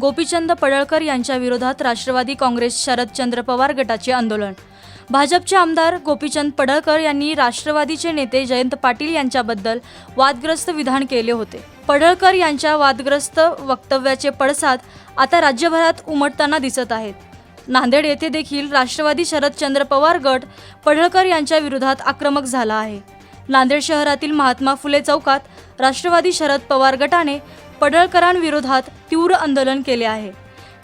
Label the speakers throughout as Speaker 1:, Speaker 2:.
Speaker 1: गोपीचंद पडळकर यांच्या विरोधात राष्ट्रवादी काँग्रेस शरदचंद्र पवार गटाचे आंदोलन. भाजपचे आमदार गोपीचंद पडळकर यांनी राष्ट्रवादीचे नेते जयंत पाटील यांच्याबद्दल वादग्रस्त विधान केले होते. पडळकर यांच्या वादग्रस्त वक्तव्याचे पडसाद आता राज्यभरात उमटताना दिसत आहेत. नांदेड येथे देखील राष्ट्रवादी शरदचंद्र पवार गट पडळकर यांच्या विरोधात आक्रमक झाला आहे. नांदेड शहरातील महात्मा फुले चौकात राष्ट्रवादी शरद पवार गटाने पडळकरांविरोधात तीव्र आंदोलन केले आहे.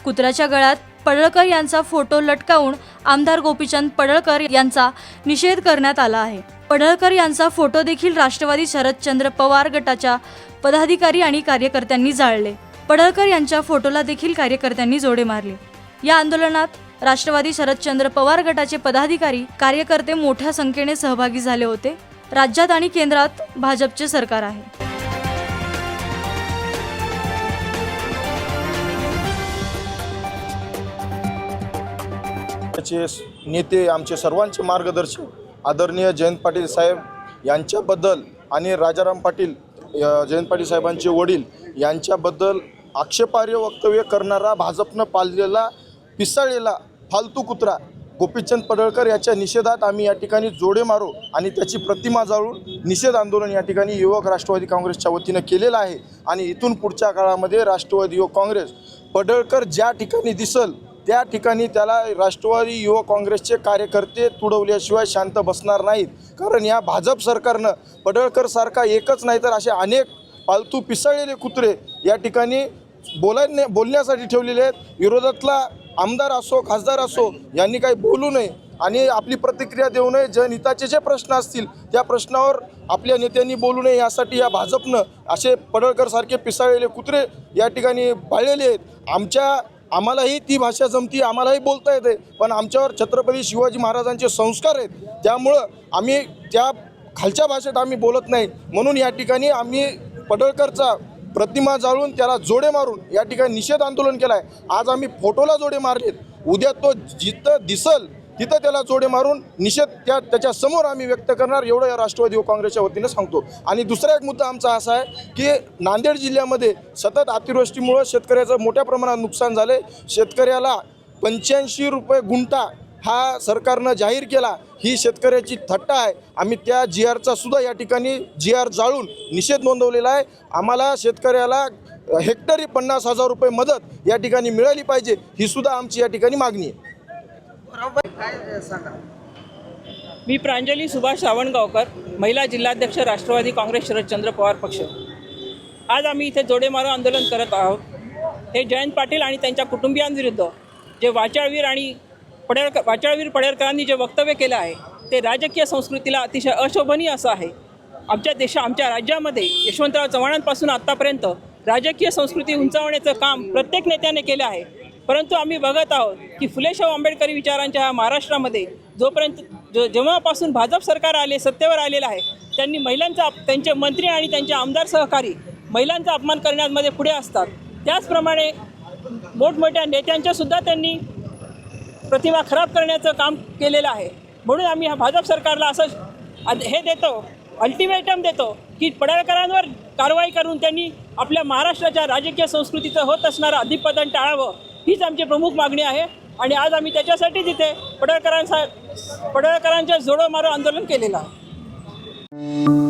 Speaker 1: कुत्र्याच्या गळ्यात पडळकर यांचा फोटो लटकावून आमदार गोपीचंद पडळकर यांचा निषेध करण्यात आला आहे. पडळकर यांचा फोटो देखील राष्ट्रवादी शरदचंद्र पवार गटाच्या पदाधिकारी आणि कार्यकर्त्यांनी जाळले. पडळकर यांच्या फोटोला देखील कार्यकर्त्यांनी जोडे मारले. या आंदोलनात राष्ट्रवादी शरदचंद्र पवार गटाचे पदाधिकारी कार्यकर्ते मोठ्या संख्येने सहभागी झाले होते. राज्यात आणि केंद्रात भाजपचे सरकार आहे.
Speaker 2: नेते आमचे सर्वांचे मार्गदर्शक आदरणीय जयंत पाटील साहेब यांच्याबद्दल आणि राजाराम पाटील जयंत पाटील साहेबांचे वडील यांच्याबद्दल आक्षेपार्ह वक्तव्य करणारा भाजपनं पाळलेला पिसाळलेला फालतू कुत्रा गोपीचंद पडळकर याच्या निषेधात आम्ही या ठिकाणी जोडे मारू आणि त्याची प्रतिमा जाळून निषेध आंदोलन या ठिकाणी युवक राष्ट्रवादी काँग्रेसच्या वतीनं केलेलं आहे. आणि इथून पुढच्या काळामध्ये राष्ट्रवादी युवक काँग्रेस पडळकर ज्या ठिकाणी दिसल त्या ठिकाणी त्याला राष्ट्रवादी युवक काँग्रेसचे कार्यकर्ते तुडवल्याशिवाय शांत बसणार नाहीत. कारण या भाजप सरकारनं पडळकरसारखा एकच नाही तर असे अनेक पालतू पिसळलेले कुत्रे या ठिकाणी बोलायने बोलण्यासाठी ठेवलेले आहेत. विरोधातला आमदार असो खासदार असो यांनी काही बोलू नये आणि आपली प्रतिक्रिया देऊ नये. जनहिताचे जे प्रश्न असतील त्या प्रश्नावर आपल्या नेत्यांनी बोलू नये. यासाठी या भाजपनं असे पडळकरसारखे पिसाळलेले कुत्रे या ठिकाणी पाळलेले आहेत. आमच्या आम्हालाही ती भाषा जमती आम्हालाही बोलता येते. पण आमच्यावर छत्रपती शिवाजी महाराजांचे संस्कार आहेत. त्यामुळं आम्ही त्या खालच्या भाषेत आम्ही बोलत नाही. म्हणून या ठिकाणी आम्ही पडळकरचा प्रतिमा जाळून त्याला जोडे मारून या ठिकाणी निषेध आंदोलन केलं आहे आज आम्ही फोटोला जोडे मारलेत. उद्या तो जिथं दिसल तिथं त्याला जोडे मारून निषेध त्या त्याच्यासमोर आम्ही व्यक्त करणार एवढं या राष्ट्रवादी काँग्रेसच्या वतीनं सांगतो. आणि दुसरा एक मुद्दा आमचा असा आहे की नांदेड जिल्ह्यामध्ये सतत अतिवृष्टीमुळं शेतकऱ्याचं मोठ्या प्रमाणात नुकसान झाले शेतकऱ्याला पंच्याऐंशी रुपये गुंठा हा सरकारनं जाहीर केला ही शेतकऱ्याची थट्टा आहे. आम्ही त्या जी आरचा सुद्धा या ठिकाणी जी आर जाळून निषेध नोंदवलेला आहे. आम्हाला शेतकऱ्याला हेक्टरी पन्नास हजार रुपये मदत या ठिकाणी मिळाली पाहिजे ही सुद्धा आमची या ठिकाणी मागणी आहे.
Speaker 3: मी प्रांजली सुभाष सावणगावकर महिला जिल्हाध्यक्ष राष्ट्रवादी काँग्रेस शरदचंद्र पवार पक्ष. आज आम्ही इथे जोडेमारो आंदोलन करत आहोत. हे जयंत पाटील आणि त्यांच्या कुटुंबियांविरुद्ध जे वाचाळवीर आणि पडेळकर वाचाळवीर पडेळकरांनी जे वक्तव्य केलं आहे ते राजकीय संस्कृतीला अतिशय अशोभनीय असं आहे. आमच्या देशा आमच्या राज्यामध्ये यशवंतराव चव्हाणांपासून आत्तापर्यंत राजकीय संस्कृती उंचावण्याचं काम प्रत्येक नेत्याने केलं आहे. परंतु आम्ही बघत आहोत की फुलेशाह आंबेडकरी विचारांच्या ह्या महाराष्ट्रामध्ये जोपर्यंत जो जेव्हापासून भाजप सरकार आले सत्तेवर आलेलं आहे त्यांनी महिलांचा त्यांचे मंत्री आणि त्यांचे आमदार सहकारी महिलांचा अपमान करण्यामध्ये पुढे असतात. त्याचप्रमाणे मोठमोठ्या नेत्यांच्यासुद्धा त्यांनी प्रतिमा खराब करण्याचं काम केलेलं आहे. म्हणून आम्ही ह्या भाजप सरकारला असं हे देतो अल्टिमेटम देतो की पडळकरांवर कारवाई करून त्यांनी आपल्या महाराष्ट्राच्या राजकीय संस्कृतीचं होत असणारं अधिपतन टाळावं. हीच आमची प्रमुख मागणी आहे. आणि आज आम्ही त्याच्यासाठी तिथे पडळकरांचा पडळकरांच्या जोडो मारो आंदोलन केलेलं आहे.